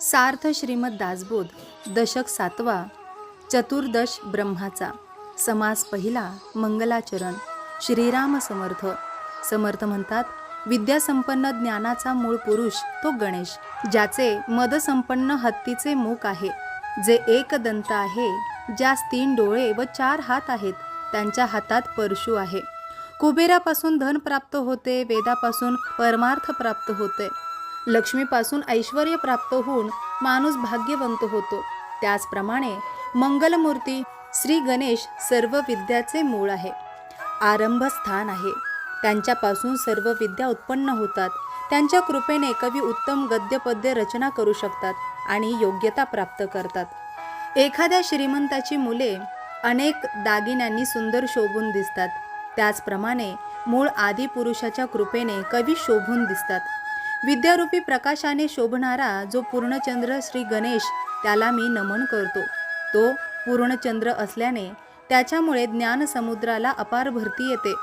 सार्थ श्रीमद दासबोध दशक सातवा चतुर्दश ब्रह्माचा समास पहिला मंगलाचरण श्रीराम समर्थ. समर्थ म्हणतात विद्यासंपन्न ज्ञानाचा मूळ पुरुष तो गणेश ज्याचे मदसंपन्न हत्तीचे मुख आहे जे एक दंत आहे ज्यास तीन डोळे व चार हात आहेत त्यांच्या हातात परशु आहे. कुबेरापासून धन प्राप्त होते वेदापासून परमार्थ प्राप्त होते. लक्ष्मीपासून ऐश्वर प्राप्त होऊन माणूस भाग्यवंत होतो. त्याचप्रमाणे मंगलमूर्ती श्री गणेश सर्व विद्याचे मूळ आहे. आरंभस्थान आहे. त्यांच्यापासून सर्व विद्या उत्पन्न होतात. त्यांच्या कृपेने कवी उत्तम गद्यपद्य रचना करू शकतात आणि योग्यता प्राप्त करतात. एखाद्या श्रीमंताची मुले अनेक दागिन्यांनी सुंदर शोभून दिसतात. त्याचप्रमाणे मूळ आदिपुरुषाच्या कृपेने कवी शोभून दिसतात. विद्यारूपी प्रकाशाने शोभणारा जो पूर्णचंद्र श्री गणेश त्याला मी नमन करतो. तो पूर्णचंद्र असल्याने त्याच्यामुळे ज्ञानसमुद्राला अपार भरती येते.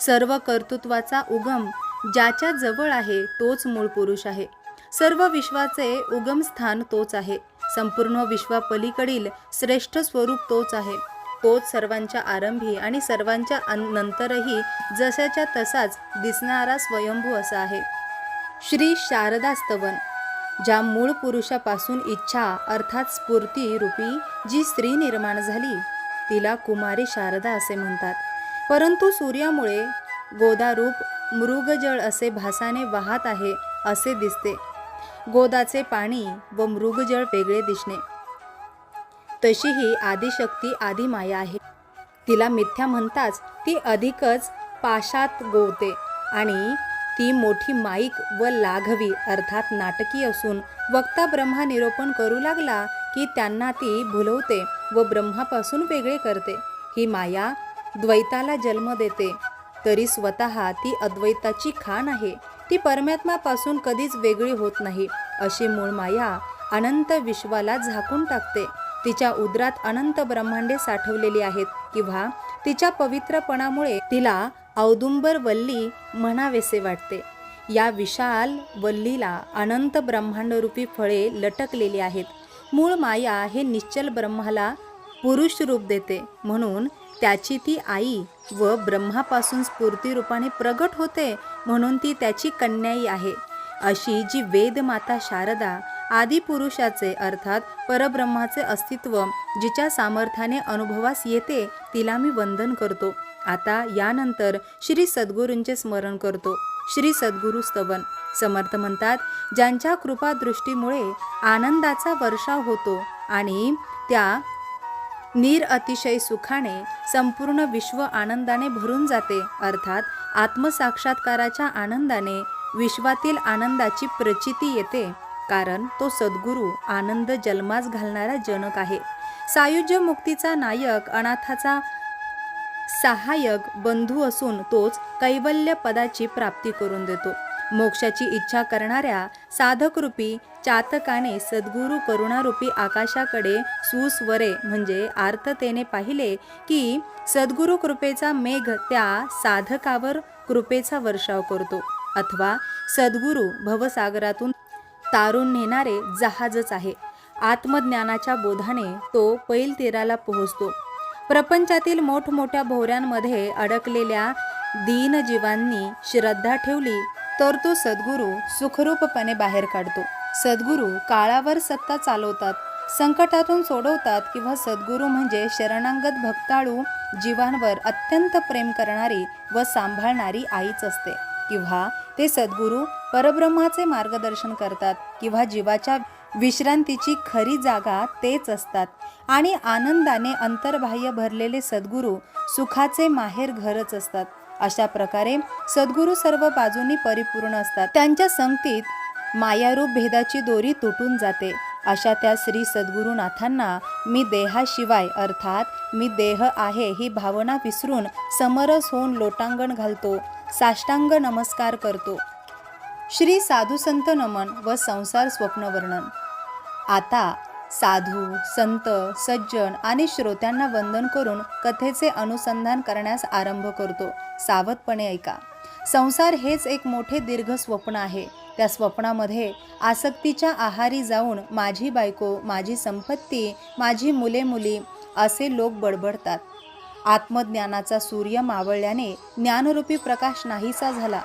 सर्व कर्तृत्वाचा उगम ज्याच्या जवळ आहे तोच मूळ पुरुष आहे. सर्व विश्वाचे उगमस्थान तोच आहे. संपूर्ण विश्वापलीकडील श्रेष्ठ स्वरूप तोच आहे. तोच सर्वांच्या आरंभी आणि सर्वांच्या अन- नंतरही जशाच्या तसाच दिसणारा स्वयंभू असा आहे. श्री शारदा स्तवन ज्या मूळ पुरुषापासून इच्छा अर्थात स्फूर्ती रूपी जी स्त्री निर्माण झाली तिला कुमारी शारदा असे म्हणतात. परंतु सूर्यामुळे गोदारूप मृगजळ असे भासाने वाहत आहे असे दिसते. गोदाचे पाणी व मृगजळ वेगळे दिसणे. तशी ही आदिशक्ती आदिमाया आहे. तिला मिथ्या म्हणताच ती अधिकच पाशात गोवते आणि ती मोठी माईक व लाघवी अर्थात नाटकी असून वक्ता ब्रह्मा निरोपण करू लागला की त्यांना ती भुलवते व ब्रह्मापासून वेगळे करते. ही माया द्वैताला जन्म देते. तरी स्वतः ती अद्वैताची खाण आहे. ती परमात्मापासून कधीच वेगळी होत नाही. अशी मूळ माया अनंत विश्वाला झाकून टाकते. तिच्या उदरात अनंत ब्रह्मांडे साठवलेली आहेत किंवा तिच्या पवित्रपणामुळे तिला औदुंबर वल्ली म्हणावेसे वाटते. या विशाल वल्लीला अनंत ब्रह्मांडरूपी फळे लटकलेली आहेत. मूळ माया हे निश्चल ब्रह्माला पुरुष रूप देते. म्हणून त्याची ती आई व ब्रह्मापासून स्फूर्तीरूपाने प्रगट होते म्हणून ती त्याची कन्याई आहे. अशी जी वेदमाता शारदा आदिपुरुषाचे अर्थात परब्रह्माचे अस्तित्व जिच्या सामर्थ्याने अनुभवास येते तिला मी वंदन करतो. आता यानंतर श्री सद्गुरूंचे स्मरण करतो. श्री सद्गुरू स्तवन. समर्थ म्हणतात ज्यांच्या कृपादृष्टीमुळे आनंदाचा वर्षाव होतो आणि त्या नीर अतिशय सुखाने संपूर्ण विश्व आनंदाने भरून जाते अर्थात आत्मसाक्षात्काराच्या आनंदाने विश्वातील आनंदाची प्रचिती येते कारण तो सद्गुरू आनंद जन्मास घालणारा जनक आहे. सायुज्य मुक्तीचा नायक अनाथाचा सहाय्यक बंधू असून तोच कैवल्य पदाची प्राप्ती करून देतो. मोक्षाची इच्छा करणाऱ्या साधकरूपी चातकाने सद्गुरू करुणारूपी आकाशाकडे सुस्वरे म्हणजे आर्ततेने पाहिले की सद्गुरू कृपेचा मेघ त्या साधकावर कृपेचा वर्षाव करतो. अथवा सद्गुरू भवसागरातून तारून नेणारे जहाजच आहे. आत्मज्ञानाच्या बोधाने तो पैल तीराला पोहोचतो. प्रपंचातील मोठमोठ्या भोऱ्यांमध्ये अडकलेल्या दीनजीवांनी श्रद्धा ठेवली तर तो सद्गुरू सुखरूपपणे बाहेर काढतो. सद्गुरू काळावर सत्ता चालवतात संकटातून सोडवतात किंवा सद्गुरू म्हणजे शरणांगत भक्ताळू जीवांवर अत्यंत प्रेम करणारी व सांभाळणारी आईच असते. किंवा ते सद्गुरू परब्रह्माचे मार्गदर्शन करतात किंवा जीवाच्या विश्रांतीची खरी जागा तेच असतात. आणि आनंदाने अंतर्बाह्य भरलेले सद्गुरू सुखाचे माहेर घरच असतात. अशा प्रकारे सद्गुरू सर्व बाजूनी परिपूर्ण असतात. त्यांच्या संगतीत मायारूप भेदाची दोरी तुटून जाते. अशा त्या श्री सद्गुरुनाथांना मी देहाशिवाय अर्थात मी देह आहे ही भावना विसरून समरस होऊन लोटांगण घालतो साष्टांग नमस्कार करतो. श्री साधू संत नमन व संसार स्वप्न वर्णन आता साधू संत सज्जन आणि श्रोत्यांना वंदन करून कथेचे अनुसंधान करण्यास आरंभ करतो. सावधपणे ऐका. संसार हेच एक मोठे दीर्घ स्वप्न आहे. त्या स्वप्नामध्ये आसक्तीच्या आहारी जाऊन माझी बायको माझी संपत्ती माझी मुले मुली असे लोक बडबडतात. आत्मज्ञानाचा सूर्य मावळल्याने ज्ञानरूपी प्रकाश नाहीसा झाला.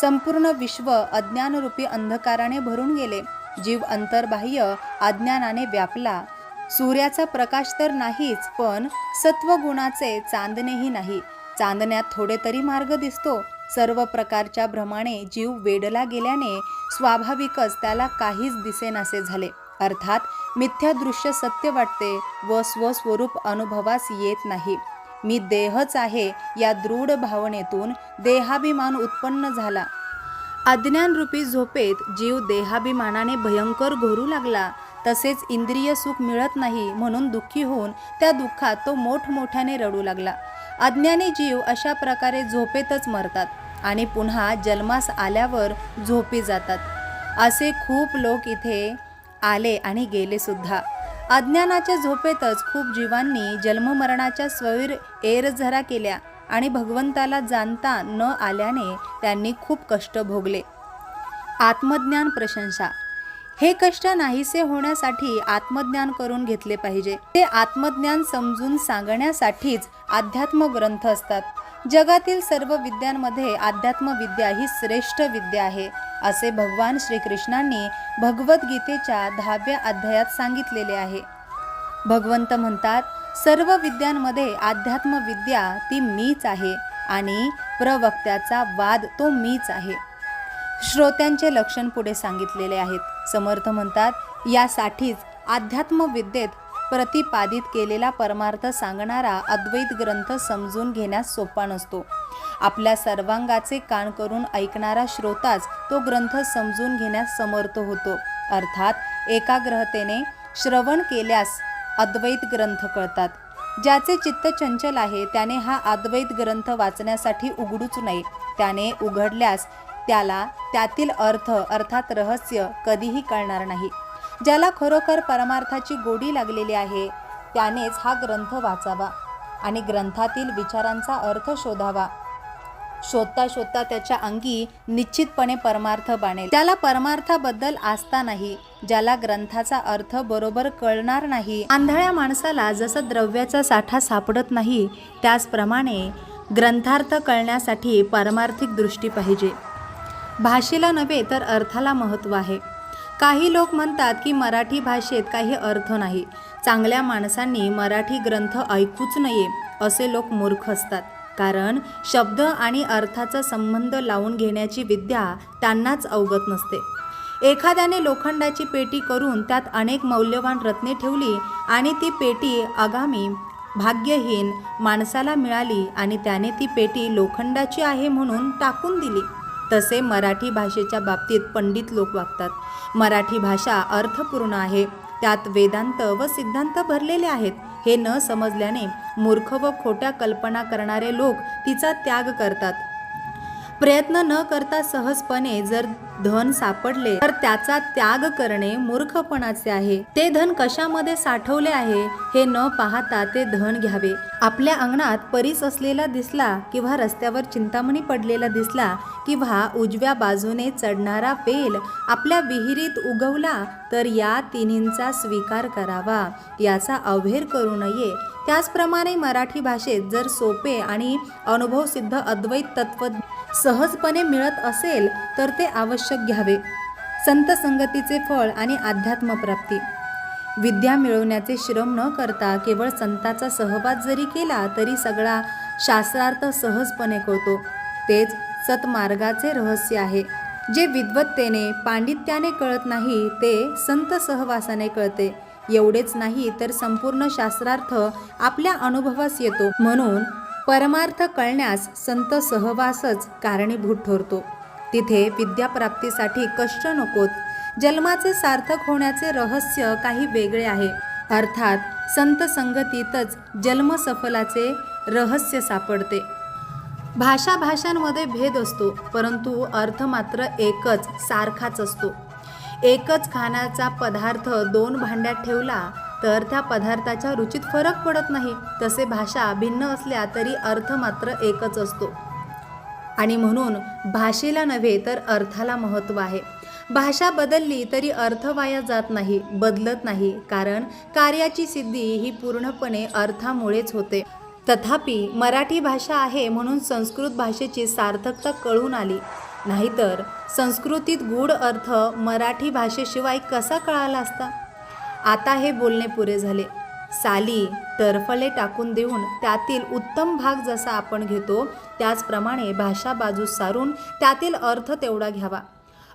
संपूर्ण विश्व अज्ञानरूपी अंधकाराने भरून गेले. जीव अंतर्बाह्य अज्ञानाने व्यापला. सूर्याचा प्रकाश तर नाहीच पण सत्वगुणाचे चांदणेही नाही. चांदण्यात थोडे तरी मार्ग दिसतो. सर्व प्रकारच्या भ्रमाने जीव वेडला गेल्याने स्वाभाविकच त्याला काहीच दिसेनासे झाले. अर्थात मिथ्या दृश्य सत्य वाटते व स्वस्वरूप अनुभवास येत नाही. मी देहच आहे या दृढ भावनेतून देहाभिमान उत्पन्न झाला. अज्ञानरूपी झोपेत जीव देहाभिमानाने भयंकर घोरू लागला. तसेच इंद्रिय सुख मिळत नाही म्हणून दुःखी होऊन त्या दुःखात तो मोठमोठ्याने रडू लागला. अज्ञानी जीव अशा प्रकारे झोपेतच मरतात आणि पुन्हा जन्मास आल्यावर झोपी जातात. असे खूप लोक इथे आले आणि गेले सुद्धा. अज्ञानाच्या झोपेतच खूप जीवांनी जन्ममरणाच्या स्वैर एरझरा केल्या. आणि भगवंताला जाणता न आल्याने त्यांनी खूप कष्ट भोगले. आत्मज्ञान प्रशंसा. हे कष्ट नाहीसे होण्यासाठी आत्मज्ञान करून घेतले पाहिजे. ते आत्मज्ञान समजून सांगण्यासाठीच अध्यात्म ग्रंथ असतात. जगातील सर्व विद्यांमध्ये अध्यात्मविद्या ही श्रेष्ठ विद्या आहे असे भगवान श्रीकृष्णांनी भगवद्गीतेच्या दहाव्या अध्यायात सांगितलेले आहे. भगवंत म्हणतात सर्व विद्यांमध्ये अध्यात्मविद्या ती मीच आहे आणि प्रवक्त्याचा वाद तो मीच आहे. श्रोत्यांचे लक्षण पुढे सांगितलेले आहेत. समर्थ म्हणतात यासाठीच अध्यात्मविद्येत प्रतिपादित केलेला परमार्थ सांगणारा अद्वैत ग्रंथ समजून घेण्यास सोपा नसतो. आपल्या सर्वांगाचे कान करून ऐकणारा श्रोताच तो ग्रंथ समजून घेण्यास समर्थ होतो. अर्थात एकाग्रहतेने श्रवण केल्यास अद्वैत ग्रंथ कळतात. ज्याचे चित्त चंचल आहे त्याने हा अद्वैत ग्रंथ वाचण्यासाठी उघडूच नाही त्याने उघडल्यास त्याला त्यातील अर्थ अर्थात रहस्य कधीही कळणार नाही. ज्याला खरोखर परमार्थाची गोडी लागलेली आहे त्यानेच हा ग्रंथ वाचावा आणि ग्रंथातील विचारांचा अर्थ शोधावा. शोधता शोधता त्याच्या अंगी निश्चितपणे परमार्थ बाणेल. त्याला परमार्थाबद्दल आस्था नाही ज्याला ग्रंथाचा अर्थ बरोबर कळणार नाही. आंधळ्या माणसाला जसं द्रव्याचा साठा सापडत नाही त्याचप्रमाणे ग्रंथार्थ कळण्यासाठी पारमार्थिक दृष्टी पाहिजे. भाषेला नव्हे तर अर्थाला महत्त्व आहे. काही लोक म्हणतात की मराठी भाषेत काही अर्थ नाही. चांगल्या माणसांनी मराठी ग्रंथ ऐकूच नये असे लोक मूर्ख असतात. कारण शब्द आणि अर्थाचा संबंध लावून घेण्याची विद्या त्यांनाच अवगत नसते. एखाद्याने लोखंडाची पेटी करून त्यात अनेक मौल्यवान रत्ने ठेवली आणि ती पेटी आगामी भाग्यहीन माणसाला मिळाली आणि त्याने ती पेटी लोखंडाची आहे म्हणून टाकून दिली. तसे मराठी भाषेच्या बाबतीत पंडित लोक वागतात. मराठी भाषा अर्थपूर्ण आहे. त्यात वेदांत व सिद्धांत भरलेले आहेत. हे न समजल्याने मूर्ख व खोट्या कल्पना करणारे लोक तिचा त्याग करतात. प्रयत्न न करता सहजपणे जर धन सापडले तर त्याचा त्याग करणे मूर्खपणाचे आहे. ते धन कशामध्ये साठवले आहे हे न पाहता ते धन घ्यावे. आपल्या अंगणात परीस असलेला दिसला किंवा रस्त्यावर चिंतामणी पडलेला दिसला किंवा उजव्या बाजूने चढणारा पेल आपल्या विहिरीत उगवला तर या तिन्हींचा स्वीकार करावा याचा अवहेर करू नये. त्याचप्रमाणे मराठी भाषेत जर सोपे आणि अनुभवसिद्ध अद्वैत तत्व सहजपणे मिळत असेल तर ते आवश्यक घ्यावे. संत संगतीचे फळ आणि अध्यात्मप्राप्ती विद्या मिळवण्याचे श्रम न करता केवळ संताचा सहवास जरी केला तरी सगळा शास्त्रार्थ सहजपणे कळतो. तेच सतमार्गाचे रहस्य आहे. जे विद्वत्तेने पांडित्याने कळत नाही ते संत सहवासाने कळते. एवढेच नाही तर संपूर्ण शास्त्रार्थ आपल्या अनुभवास येतो. म्हणून परमार्थ कळण्यास संत सहवासच कारणीभूत ठरतो. तिथे विद्याप्राप्तीसाठी कष्ट नकोत. जन्माचे सार्थक होण्याचे रहस्य काही वेगळे आहे. अर्थात संत संगतीतच जन्मसफलाचे रहस्य सापडते. भाषा भाषांमध्ये भेद असतो परंतु अर्थ मात्र एकच सारखाच असतो. एकच खाण्याचा पदार्थ दोन भांड्यात ठेवला तर त्या पदार्थाच्या रुचीत फरक पडत नाही. तसे भाषा भिन्न असल्या तरी अर्थ मात्र एकच असतो. आणि म्हणून भाषेला नव्हे तर अर्थाला महत्त्व आहे. भाषा बदलली तरी अर्थ वाया जात नाही बदलत नाही. कारण कार्याची सिद्धी ही पूर्णपणे अर्थामुळेच होते. तथापि मराठी भाषा आहे म्हणून संस्कृत भाषेची सार्थकता कळून आली. नाहीतर संस्कृतीत गूढ अर्थ मराठी भाषेशिवाय कसा कळाला असता? आता हे बोलणे पुरे झाले. साली टरफले टाकून देऊन त्यातील उत्तम भाग जसा आपण घेतो त्याचप्रमाणे भाषा बाजू सारून त्यातील अर्थ तेवढा घ्यावा.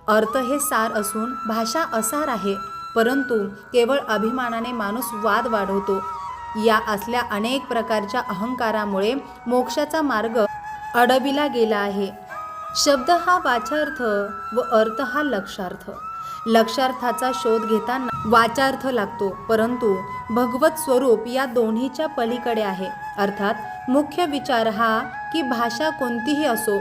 अर्थ हे सार असून भाषा असार आहे परंतु केवळ अभिमानाने माणूस वाद वाढवतो. या असल्या अनेक प्रकारच्या अहंकारामुळे मोक्षाचा मार्ग अडविला गेला आहे. शब्द हा वाचार्थ व अर्थ हा लक्षार्थ. लक्षार्थाचा शोध घेताना वाचार्थ लागतो. परंतु भगवत स्वरूप या दोन्हीच्या पलीकडे आहे. अर्थात मुख्य विचार हा की भाषा कोणतीही असो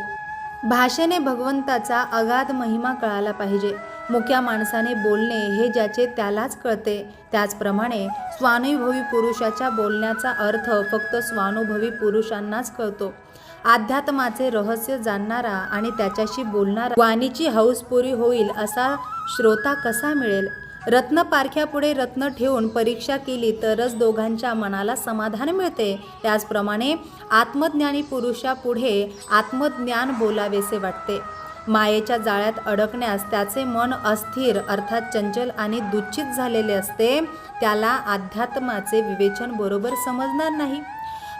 भाषेने भगवंताचा अगाध महिमा कळाला पाहिजे. मुख्या माणसाने बोलणे हे ज्याचे त्यालाच कळते. त्याचप्रमाणे स्वानुभवी पुरुषाच्या बोलण्याचा अर्थ फक्त स्वानुभवी पुरुषांनाच कळतो. अध्यात्माचे रहस्य जाणणारा आणि त्याच्याशी बोलणारा वाणीची हौस पुरी होईल असा श्रोता कसा मिळेल? रत्न पारख्यापुढे रत्न ठेवून परीक्षा केली तरच दोघांच्या मनाला समाधान मिळते. त्याचप्रमाणे आत्मज्ञानी पुरुषापुढे आत्मज्ञान बोलावेसे वाटते. मायेच्या जाळ्यात अडकण्यास त्याचे मन अस्थिर अर्थात चंचल आणि दुच्छित झालेले असते त्याला अध्यात्माचे विवेचन बरोबर समजणार नाही.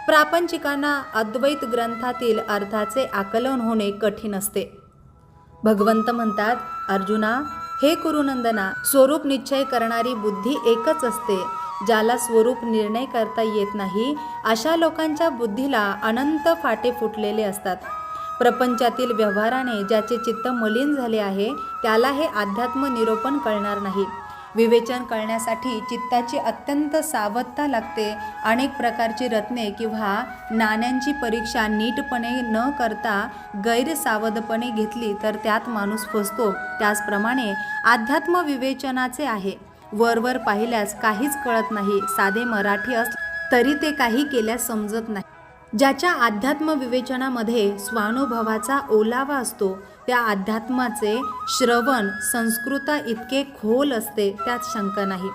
प्रापंचिकांना अद्वैत ग्रंथातील अर्थाचे आकलन होणे कठीण असते. भगवंत म्हणतात अर्जुना हे कुरुनंदना स्वरूप निश्चय करणारी बुद्धी एकच असते ज्याला स्वरूप निर्णय करता येत नाही अशा लोकांच्या बुद्धीला अनंत फाटे फुटलेले असतात. प्रपंचातील व्यवहाराने ज्याचे चित्त मलिन झाले आहे त्याला हे अध्यात्म निरोपण कळणार नाही. विवेचन करण्यासाठी चित्ताची अत्यंत सावधता लागते. अनेक प्रकारची रत्ने किंवा नाण्यांची परीक्षा नीटपणे न करता गैरसावधपणे घेतली तर त्यात माणूस फसतो. त्याचप्रमाणे अध्यात्म विवेचनाचे आहे. वरवर पाहिल्यास काहीच कळत नाही साधे मराठी अस तरी ते काही केल्यास समजत नाही. ज्याच्या अध्यात्म विवेचनामध्ये स्वानुभवाचा ओलावा असतो त्या अध्यात्माचे श्रवण संस्कृता इतके खोल असते त्यात शंका नाही.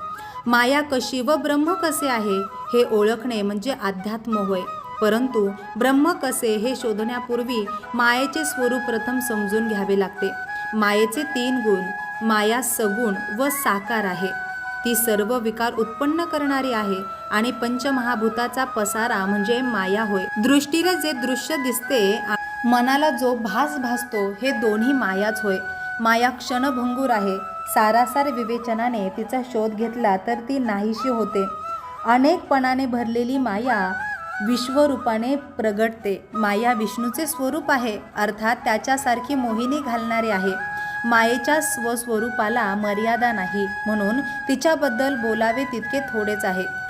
माया कशी व ब्रह्म कसे आहे हे ओळखणे म्हणजे अध्यात्म होय. परंतु ब्रह्म कसे हे शोधण्यापूर्वी मायेचे स्वरूप प्रथम समजून घ्यावे लागते. मायेचे तीन गुण माया सगुण व साकार आहे. ती सर्व विकार उत्पन्न करणारी आहे आणि पंचमहाभूताचा पसारा म्हणजे माया होय. दृष्टीला जे दृश्य दिसते मनाला जो भास भासतो हे दोन्ही मायाच होय. माया क्षणभंगूर आहे. सारासार विवेचनाने तिचा शोध घेतला तर ती नाहीशी होते. अनेकपणाने भरलेली माया विश्वरूपाने प्रगटते. माया विष्णूचे स्वरूप आहे अर्थात त्याच्यासारखी मोहिनी घालणारे आहे. मायेच्या स्वस्वरूपाला मर्यादा नाही म्हणून तिच्याबद्दल बोलावे तितके थोडेच आहे.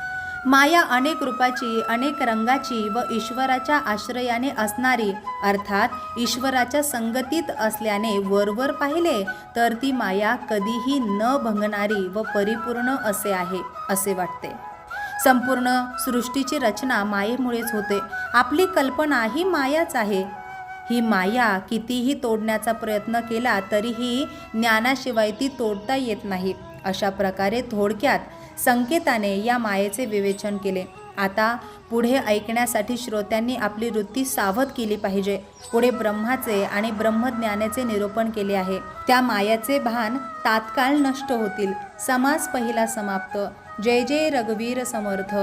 माया अनेक रूपाची अनेक रंगाची व ईश्वराच्या आश्रयाने असणारी अर्थात ईश्वराच्या संगतीत असल्याने वरवर पाहिले तर ती माया कधीही न भंगणारी व परिपूर्ण असे आहे असे वाटते. संपूर्ण सृष्टीची रचना मायेमुळेच होते. आपली कल्पना ही मायाच आहे. ही माया कितीही तोडण्याचा प्रयत्न केला तरीही ज्ञानाशिवाय ती तोडता येत नाही. अशा प्रकारे थोडक्यात संकेताने या मायेचे विवेचन केले. आता पुढे ऐकण्यासाठी श्रोत्यांनी आपली वृत्ती सावध केली पाहिजे. पुढे ब्रह्माचे आणि ब्रह्मज्ञानाचे निरूपण केले आहे. त्या मायाचे भान तात्काळ नष्ट होतील. समास पहिला समाप्त. जय जय रघुवीर समर्थ.